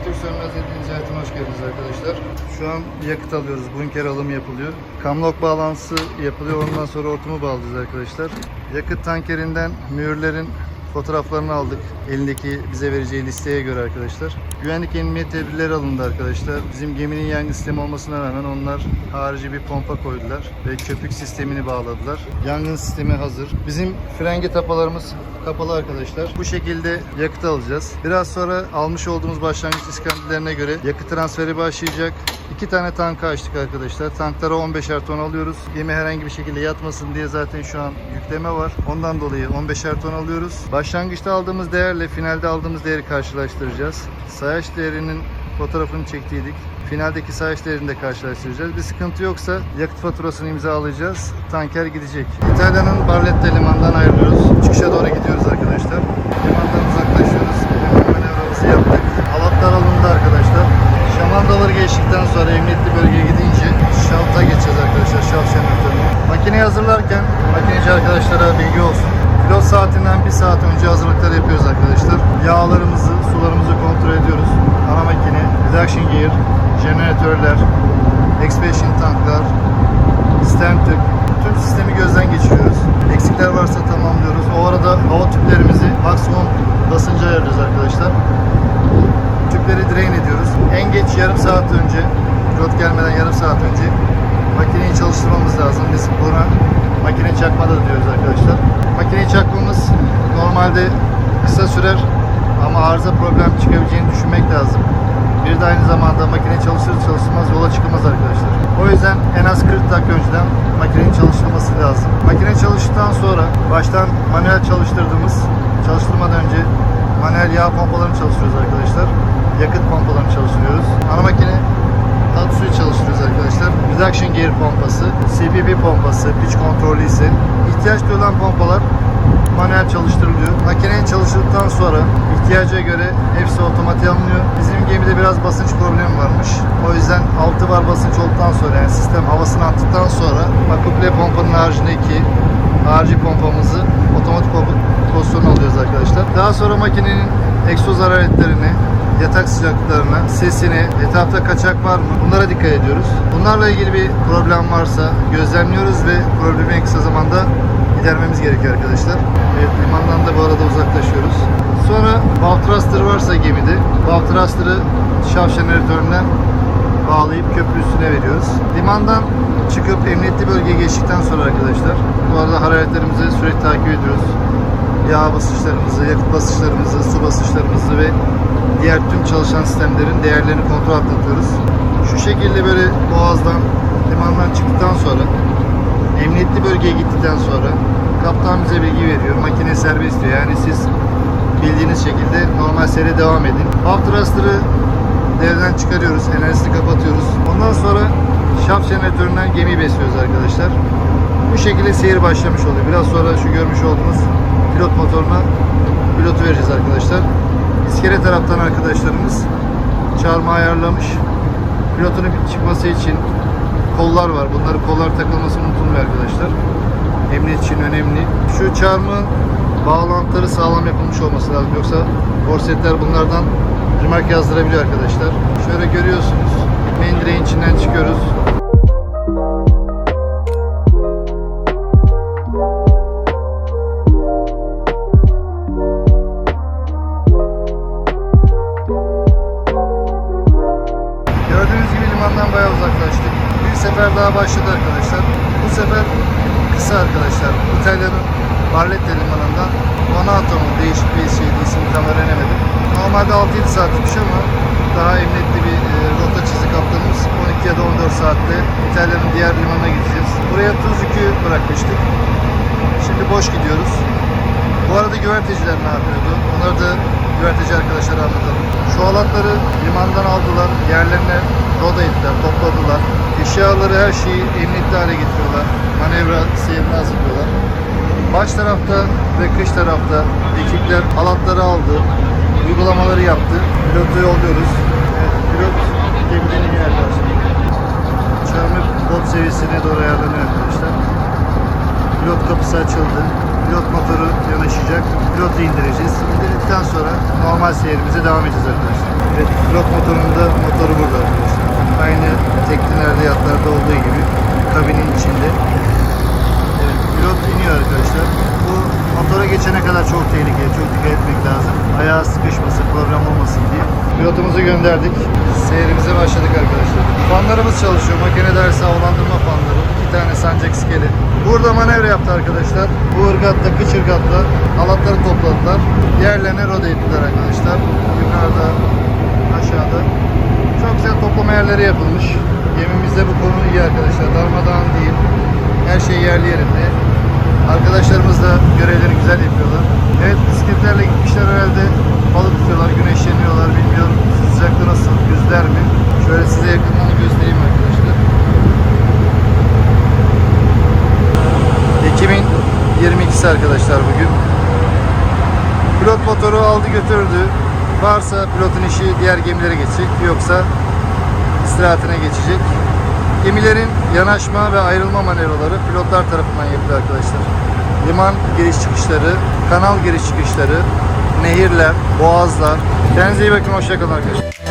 Türk Sönmez Yediğiniz Hayatına hoş geldiniz arkadaşlar. Şu an yakıt alıyoruz. Bunker alımı yapılıyor. Kamlok bağlantısı yapılıyor. Ondan sonra hortumu bağlayacağız arkadaşlar. Yakıt tankerinden mühürlerin fotoğraflarını aldık. Elindeki bize vereceği listeye göre arkadaşlar. Güvenlik emniyet tedbirleri alındı arkadaşlar. Bizim geminin yangın sistemi olmasına rağmen onlar harici bir pompa koydular ve köpük sistemini bağladılar. Yangın sistemi hazır. Bizim frenge tapalarımız kapalı arkadaşlar. Bu şekilde yakıt alacağız. Biraz sonra almış olduğumuz başlangıç iskambillerine göre yakıt transferi başlayacak. İki tane tanka açtık arkadaşlar. Tanklara 15'er ton alıyoruz. Gemi herhangi bir şekilde yatmasın diye zaten şu an yükleme var. Ondan dolayı 15'er ton alıyoruz. Başlangıçta aldığımız değerle finalde aldığımız değeri karşılaştıracağız. Sayaç değerinin fotoğrafını çektiydik. Finaldeki sayaç değerini de karşılaştıracağız. Bir sıkıntı yoksa yakıt faturasını imzalayacağız. Tanker gidecek. İtalya'nın Barletta limanından ayrılıyoruz. Çıkışa doğru gidiyoruz arkadaşlar. Limandan uzaklaşıyoruz. Manevramızı yaptık. Halatlar alındı arkadaşlar. Şamandaları geçtikten sonra emniyetli bölgeye gidince şalta geçeceğiz arkadaşlar. Şalt şenertörüne. Makineyi hazırlarken makineci arkadaşlara bilgi olsun. Saatinden bir saat önce hazırlıkları yapıyoruz arkadaşlar. Yağlarımızı, sularımızı kontrol ediyoruz. Ana makine, reduction gear, jeneratörler, expansion tanklar, stem tüm sistemi gözden geçiriyoruz. Eksikler varsa tamamlıyoruz. O arada hava tüplerimizi maksimum basınca ayarlıyoruz arkadaşlar. Tüpleri drain ediyoruz. En geç yarım saat önce, pilot gelmeden yarım saat önce makineyi çalıştırmamız lazım. Biz buna makine çakma da diyoruz arkadaşlar. Makineyi çakmamız normalde kısa sürer ama arıza problem çıkabileceğini düşünmek lazım. Bir de aynı zamanda makine çalışır çalışmaz yola çıkılmaz arkadaşlar. O yüzden en az 40 dakika önceden makinenin çalıştırılması lazım. Makine çalıştıktan sonra baştan manuel çalıştırdığımız çalıştırmadan önce manuel yağ pompalarını çalıştırıyoruz arkadaşlar. Yakıt pompalarını çalıştırıyoruz. Ana makine Tatsu'yu çalıştırıyoruz arkadaşlar. Reduction gear pompası, CPP pompası, pitch kontrolü ise ihtiyaç duyulan pompalar manuel çalıştırılıyor. Makinenin çalıştırdıktan sonra ihtiyaca göre hepsi otomatik alınıyor. Bizim gemide biraz basınç problemi varmış. O yüzden 6 bar basınç olduktan sonra yani sistem havasını attıktan sonra makuple pompanın haricindeki harici pompamızı otomatik pompa pozisyonuna alıyoruz arkadaşlar. Daha sonra makinenin egzoz hararetlerini, yatak sıcaklıklarına, sesine, etrafta kaçak var mı bunlara dikkat ediyoruz. Bunlarla ilgili bir problem varsa gözlemliyoruz ve problemi en kısa zamanda gidermemiz gerekiyor arkadaşlar. Evet limandan da bu arada uzaklaşıyoruz. Sonra valve thruster varsa gemide valve thruster'ı şaf jeneratöründen bağlayıp köprü üstüne veriyoruz. Limandan çıkıp emniyetli bölgeye geçtikten sonra arkadaşlar bu arada hararetlerimizi sürekli takip ediyoruz. Yağ basınçlarımızı, yakıt basınçlarımızı, su basınçlarımızı ve diğer tüm çalışan sistemlerin değerlerini kontrol altına tutuyoruz. Şu şekilde böyle boğazdan, limandan çıktıktan sonra emniyetli bölgeye gittikten sonra kaptan bize bilgi veriyor. Makine serbest diyor. Yani siz bildiğiniz şekilde normal seyre devam edin. Valve thruster'ı devreden çıkarıyoruz. Enerjisini kapatıyoruz. Ondan sonra şaft jeneratöründen gemiyi besliyoruz arkadaşlar. Bu şekilde seyir başlamış oluyor. Biraz sonra şu görmüş olduğunuz pilot motoruna pilotu vereceğiz arkadaşlar. İskele taraftan arkadaşlarımız çarmıha ayarlamış. Pilotun çıkması için kollar var. Bunları kollar takılması unutulmuyor arkadaşlar. Emniyet için önemli. Şu çarmığın bağlantıları sağlam yapılmış olması lazım. Yoksa korsetler bunlardan remark yazdırabiliyor arkadaşlar. Şöyle görüyorsunuz. Main direğin içinden çıkıyoruz. Bayağı uzaklaştık. Bir sefer daha başladı arkadaşlar. Bu sefer kısa arkadaşlar. İtalya'nın Barletta limanından Donato mu değişik bir şeydi ismini tam öğrenemedim. Normalde 6-7 saatmiş ama daha emniyetli bir e, rota çizdi kaptanımız. 12 ya da 14 saatte İtalya'nın diğer limanına gideceğiz. Buraya tuz yükü bırakmıştık. Şimdi boş gidiyoruz. Bu arada güverteciler ne yapıyordu? Onları da güverteci arkadaşlara anlatalım. Şu halatları limandan aldılar, yerlerine roda ettiler, topladılar. Eşyaları her şeyi emniyetli hale getiriyorlar. Manevra seyrini hazırlıyorlar. Baş tarafta ve kış tarafta ekipler halatları aldı, uygulamaları yaptı. Pilotu yolluyoruz. Evet, pilot gemiden iniyor arkadaşlar. Çarmık bot seviyesine doğru ayarlanıyor arkadaşlar. Pilot kapısı açıldı. Pilot motoru yanaşacak. Pilotu indireceğiz. İndirdikten sonra normal seyrimize devam edeceğiz arkadaşlar. Evet, pilot motorunda motoru burada arkadaşlar. Aynı teknelerde, yatlarda olduğu gibi kabinin içinde. Evet, pilot iniyor arkadaşlar. Bu motora geçene kadar çok tehlikeli, çok dikkat etmek lazım. Ayağı sıkışmasın, problem olmasın diye. Pilotumuzu gönderdik. Seyrimize başladık arkadaşlar. Fanlarımız çalışıyor. Makine dersi havalandırma fanları. İki tane sancak skeli. Burada manevra yaptı arkadaşlar. Bu ırgatla, kıç ırgatla halatları topladılar. Diğerlerine roda ettiler arkadaşlar. Yukarıda, aşağıda. Çok güzel toplama yerleri yapılmış. Gemimizde bu konu iyi arkadaşlar. Darmadağın değil. Her şey yerli yerinde. Arkadaşlarımız da görevleri güzel yapıyorlar. Evet bisikletlerle gitmişler herhalde. Balık tutuyorlar, güneşleniyorlar. Bilmiyorum sıcakta nasıl, yüzler mi? Şöyle size yakından göstereyim arkadaşlar. Ekim'in 22'si arkadaşlar bugün. Pilot motoru aldı götürdü. Varsa pilotun işi diğer gemilere geçecek. Yoksa istirahatine geçecek. Gemilerin yanaşma ve ayrılma manevraları pilotlar tarafından yapılıyor arkadaşlar. Liman giriş çıkışları, kanal giriş çıkışları, nehirler, boğazlar. Kendinize iyi bakın, hoşçakalın arkadaşlar.